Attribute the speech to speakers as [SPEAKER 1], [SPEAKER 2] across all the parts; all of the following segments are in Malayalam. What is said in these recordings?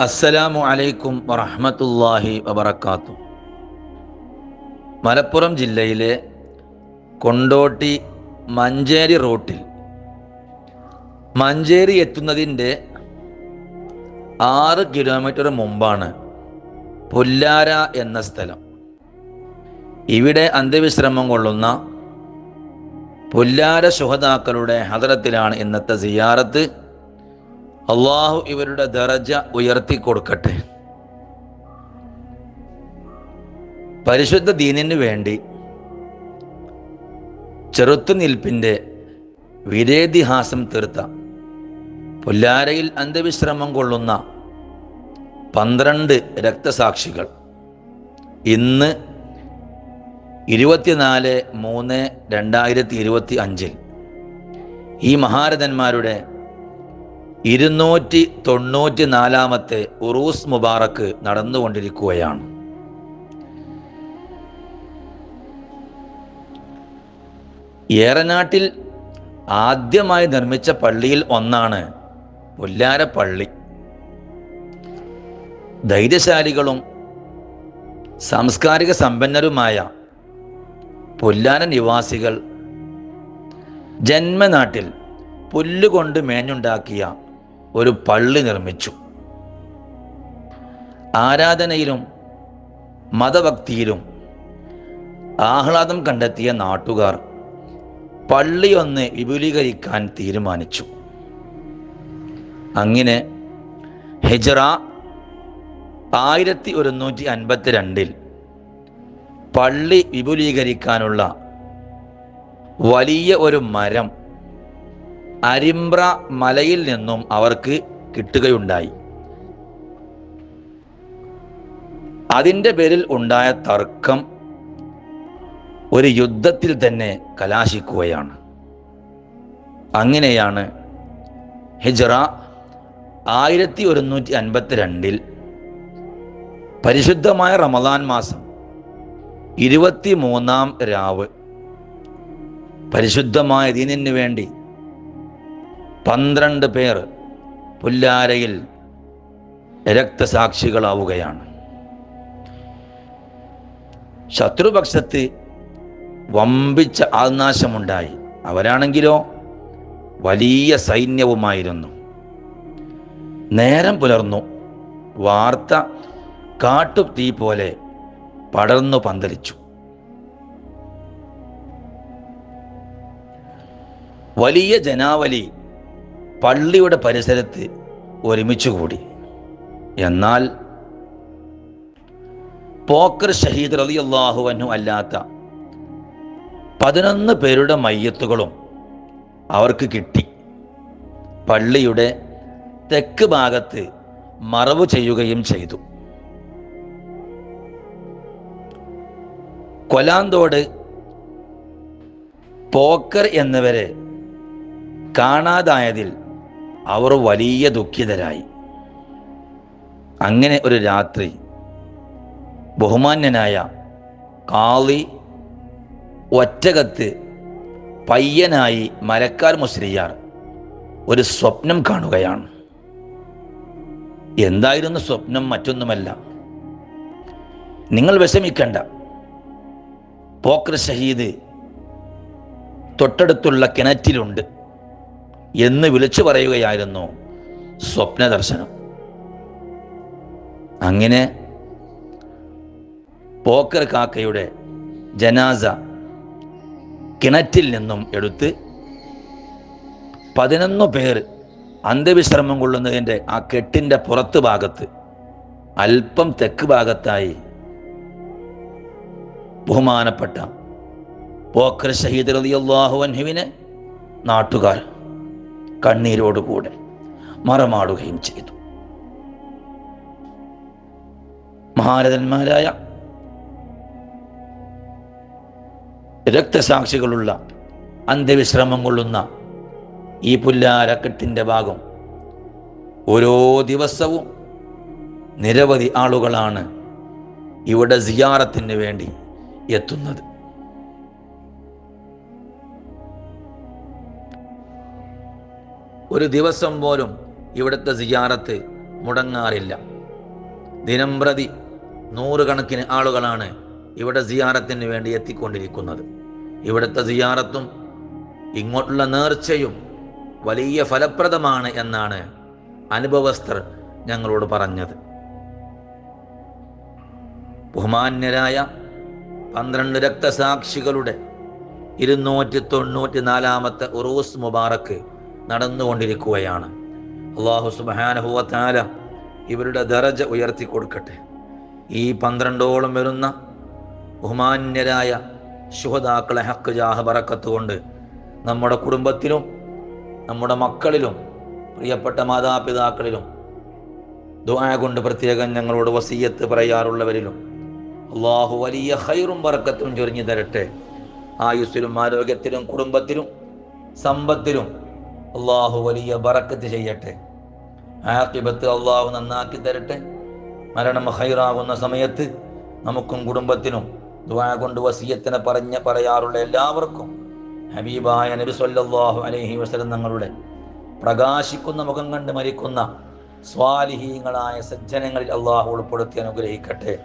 [SPEAKER 1] അസ്സലാമു അലൈക്കും വറഹ്മത്തുള്ളാഹി വബർക്കാത്തു മലപ്പുറം ജില്ലയിലെ കൊണ്ടോട്ടി മഞ്ചേരി റൂട്ടിൽ മഞ്ചേരി എത്തുന്നതിന്റെ ആറ് കിലോമീറ്റർ മുമ്പാണ് പുല്ലാര എന്ന സ്ഥലം. ഇവിടെ അന്ത്യവിശ്രമം കൊള്ളുന്ന പുല്ലാര ശുഹതാക്കളുടെ ഹദരത്തിലാണ് ഇന്നത്തെ സിയാറത്ത്. അള്ളാഹു ഇവരുടെ ദറജ ഉയർത്തി കൊടുക്കട്ടെ. പരിശുദ്ധ ദീനിന് വേണ്ടി ചെറുത്തുനിൽപ്പിന്റെ വിരേതിഹാസം തീർത്ത പുല്ലാരയിൽ അന്ത്യവിശ്രമം കൊള്ളുന്ന പന്ത്രണ്ട് രക്തസാക്ഷികൾ ഇന്ന് ഇരുപത്തിനാല് മൂന്ന് രണ്ടായിരത്തി ഇരുപത്തി അഞ്ചിൽ ഈ മഹാരഥന്മാരുടെ ഇരുന്നൂറ്റി തൊണ്ണൂറ്റി നാലാമത്തെ ഉറൂസ് മുബാറക്ക് നടന്നുകൊണ്ടിരിക്കുകയാണ്. ഏറനാട്ടിൽ ആദ്യമായി നിർമ്മിച്ച പള്ളിയിൽ ഒന്നാണ് പുല്ലാര പള്ളി ധൈര്യശാലികളും സാംസ്കാരിക സമ്പന്നരുമായ പുല്ലാന നിവാസികൾ ജന്മനാട്ടിൽ പുല്ലുകൊണ്ട് മേഞ്ഞുണ്ടാക്കിയ ഒരു പള്ളി നിർമ്മിച്ചു. ആരാധനയിലും മതഭക്തിയിലും ആഹ്ലാദം കണ്ടെത്തിയ നാട്ടുകാർ പള്ളിയൊന്ന് വിപുലീകരിക്കാൻ തീരുമാനിച്ചു. അങ്ങനെ ഹിജറ ആയിരത്തി ഒരുന്നൂറ്റി അൻപത്തിരണ്ടിൽ പള്ളി വിപുലീകരിക്കാനുള്ള വലിയ ഒരു മരം അരിമ്പ്ര മലയിൽ നിന്നും അവർക്ക് കിട്ടുകയുണ്ടായി. അതിന്റെ പേരിൽ ഉണ്ടായ തർക്കം ഒരു യുദ്ധത്തിൽ തന്നെ കലാശിക്കുകയാണ്. അങ്ങനെയാണ് ഹിജറ ആയിരത്തി ഒരുന്നൂറ്റി അൻപത്തിരണ്ടിൽ പരിശുദ്ധമായ റമദാൻ മാസം ഇരുപത്തി മൂന്നാം രാവ് പരിശുദ്ധമായ ദീനിന് വേണ്ടി പന്ത്രണ്ട് പേർ പുല്ലാരയിൽ രക്തസാക്ഷികളാവുകയാണ്. ശത്രുപക്ഷത്ത് വമ്പിച്ച ആൾനാശമുണ്ടായി. അവരാണെങ്കിലോ വലിയ സൈന്യവുമായിരുന്നു. നേരം പുലർന്നു. വാർത്ത കാട്ടു തീ പോലെ പടർന്നു പന്തലിച്ചു. വലിയ ജനാവലി പള്ളിയുടെ പരിസരത്ത് ഒരുമിച്ച് കൂടി. എന്നാൽ പോക്കർ ഷഹീദ് റലി അള്ളാഹുവനു അല്ലാത്ത പതിനൊന്ന് പേരുടെ മയ്യത്തുകളും അവർക്ക് കിട്ടി. പള്ളിയുടെ തെക്ക് ഭാഗത്ത് മറവ് ചെയ്യുകയും ചെയ്തു. കൊലാന്തോട് പോക്കർ എന്നിവരെ കാണാതായതിൽ അവർ വലിയ ദുഃഖിതരായി. അങ്ങനെ ഒരു രാത്രി ബഹുമാന്യനായ കാളി ഒറ്റകത്ത് പയ്യനായി മരക്കാർ മുസ്ലിയാർ ഒരു സ്വപ്നം കാണുകയാണ്. എന്തായിരുന്നു സ്വപ്നം മറ്റൊന്നുമല്ല. നിങ്ങൾ വിഷമിക്കണ്ട. പോക്ര ഷഹീദ് തൊട്ടടുത്തുള്ള കിണറ്റിലുണ്ട്. എന്ന് വിളിച്ചു പറയുകയായിരുന്നു സ്വപ്നദർശനം. അങ്ങനെ പോക്കർ കാക്കയുടെ ജനാസ കിണറ്റിൽ നിന്നും എടുത്ത് പതിനൊന്ന് പേർ അന്ത്യവിശ്രമം കൊള്ളുന്നതിന്റെ ആ കെട്ടിന്റെ പുറത്ത് ഭാഗത്ത് അല്പം തെക്ക് ഭാഗത്തായി ബഹുമാനപ്പെട്ട പോക്കർ ഷഹീദ് അൻഹുവിനെ നാട്ടുകാർ കണ്ണീരോടുകൂടെ മറമാടുകയും ചെയ്തു. മഹാരഥന്മാരായ രക്തസാക്ഷികളുള്ള അന്ത്യവിശ്രമം കൊള്ളുന്ന ഈ പുല്ലാരക്കെട്ടിന്റെ ഭാഗം ഓരോ ദിവസവും നിരവധി ആളുകളാണ് ഇവിടെ സിയാറത്തിന് വേണ്ടി എത്തുന്നത്. ഒരു ദിവസം പോലും ഇവിടുത്തെ സിയാറത്ത് മുടങ്ങാറില്ല. ദിനം പ്രതി നൂറുകണക്കിന് ആളുകളാണ് ഇവിടെ സിയാറത്തിന് വേണ്ടി എത്തിക്കൊണ്ടിരിക്കുന്നത്. ഇവിടുത്തെ സിയാറത്തും ഇങ്ങോട്ടുള്ള നേർച്ചയും വലിയ ഫലപ്രദമാണ് എന്നാണ് അനുഭവസ്ഥർ ഞങ്ങളോട് പറഞ്ഞത്. ബഹുമാന്യരായ പന്ത്രണ്ട് രക്തസാക്ഷികളുടെ ഇരുന്നൂറ്റി തൊണ്ണൂറ്റി നാലാമത്തെ ഉറൂസ് മുബാറക്ക് നടന്നുകൊണ്ടിരിക്കുകയാണ്. അള്ളാഹു സുബാനഹുവത്താല ഇവരുടെ ദറജ ഉയർത്തി കൊടുക്കട്ടെ. ഈ പന്ത്രണ്ടോളം വരുന്ന ബഹുമാന്യരായ ശുഹതാക്കളെ ഹക്ക് ജാഹ് ബറക്കത്ത് കൊണ്ട് നമ്മുടെ കുടുംബത്തിലും നമ്മുടെ മക്കളിലും പ്രിയപ്പെട്ട മാതാപിതാക്കളിലും ദുആ കൊണ്ട് പ്രത്യേകം ഞങ്ങളോട് വസീയത്ത് പറയാറുള്ളവരിലും അള്ളാഹു വലിയ ഹൈറും ബറക്കത്തും ചൊരിഞ്ഞു തരട്ടെ. ആയുസ്സിലും ആരോഗ്യത്തിലും കുടുംബത്തിലും സമ്പത്തിലും അള്ളാഹു വലിയ ബറക്കത്ത് ചെയ്യട്ടെ. ആക്കിബത്ത് അള്ളാഹു നന്നാക്കി തരട്ടെ. മരണം ഹൈറാകുന്ന സമയത്ത് നമുക്കും കുടുംബത്തിനും ദുആ കൊണ്ട് വസീയത്തിനെ പറഞ്ഞ പറയാറുള്ള എല്ലാവർക്കും ഹബീബായ നബി സല്ലാഹു അലൈഹി വസ്ലം തങ്ങളുടെ പ്രകാശിക്കുന്ന മുഖം കണ്ട് മരിക്കുന്ന സ്വാലിഹീങ്ങളായ സജ്ജനങ്ങളിൽ അള്ളാഹു ഉൾപ്പെടുത്തി അനുഗ്രഹിക്കട്ടെ.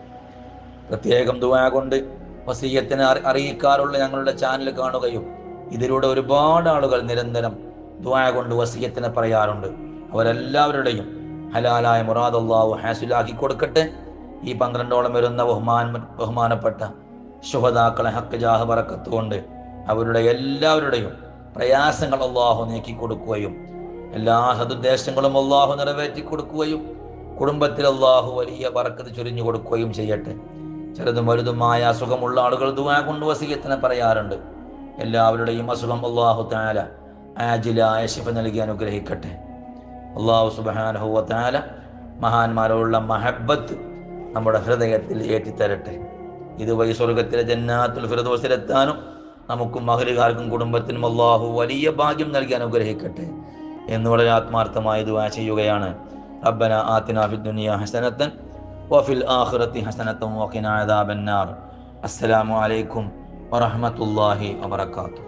[SPEAKER 1] പ്രത്യേകം ദുആ കൊണ്ട് വസീയത്തിനെ അറി- അറിയിക്കാറുള്ള ഞങ്ങളുടെ ചാനൽ കാണുകയും ഇതിലൂടെ ഒരുപാട് ആളുകൾ നിരന്തരം ദുആ കൊണ്ട് വസീയത്തിനെ പറയാറുണ്ട്. അവരെല്ലാവരുടെയും ഹലാലായ മുറാദ് അള്ളാഹു ഹാസിലാക്കി കൊടുക്കട്ടെ. ഈ പന്ത്രണ്ടോളം വരുന്ന ബഹുമാൻ ബഹുമാനപ്പെട്ട ശുഭതാക്കളെ ഹക്ക് ജാഹ് പറക്കത്തുകൊണ്ട് അവരുടെ എല്ലാവരുടെയും പ്രയാസങ്ങൾ അള്ളാഹു നീക്കി കൊടുക്കുകയും എല്ലാ സതുദ്ദേശങ്ങളും അള്ളാഹു നിറവേറ്റി കൊടുക്കുകയും കുടുംബത്തിൽ അള്ളാഹു വലിയ ബറക്കത്ത് ചൊരിഞ്ഞു കൊടുക്കുകയും ചെയ്യട്ടെ. ചെറുതും വലുതുമായ അസുഖമുള്ള ആളുകൾ ദുആ കൊണ്ട് വസീയത്തിനെ പറയാറുണ്ട്. എല്ലാവരുടെയും അസുഖം അള്ളാഹു താല ആജിലായ ശിഫ നൽകി അനുഗ്രഹിക്കട്ടെ. അള്ളാഹു സുബാനുഹൂവത്താല താല മഹാന്മാരോടുള്ള മഹബത്ത് നമ്മുടെ ഹൃദയത്തിൽ ഏറ്റിത്തരട്ടെ. ഇതുവഴി സ്വർഗത്തിലെ ജന്നാത്തുൽ ഫിറദോസിലെത്താനും നമുക്കും മഹലുകാർക്കും കുടുംബത്തിനും അള്ളാഹു വലിയ ഭാഗ്യം നൽകി അനുഗ്രഹിക്കട്ടെ എന്ന് വളരെ ആത്മാർത്ഥമായി ദുആ ചെയ്യുകയാണ്. റബ്ബന ആതിന ഫിദ് ദുനിയ ഹസനത്തൻ വഫിൽ ആഖിറത്തി ഹസനത്തൻ വഖിന അദാബന്നാർ അസ്സലാമു അലൈക്കും വറഹ്മത്തുള്ളാഹി വബറകാതുഹു.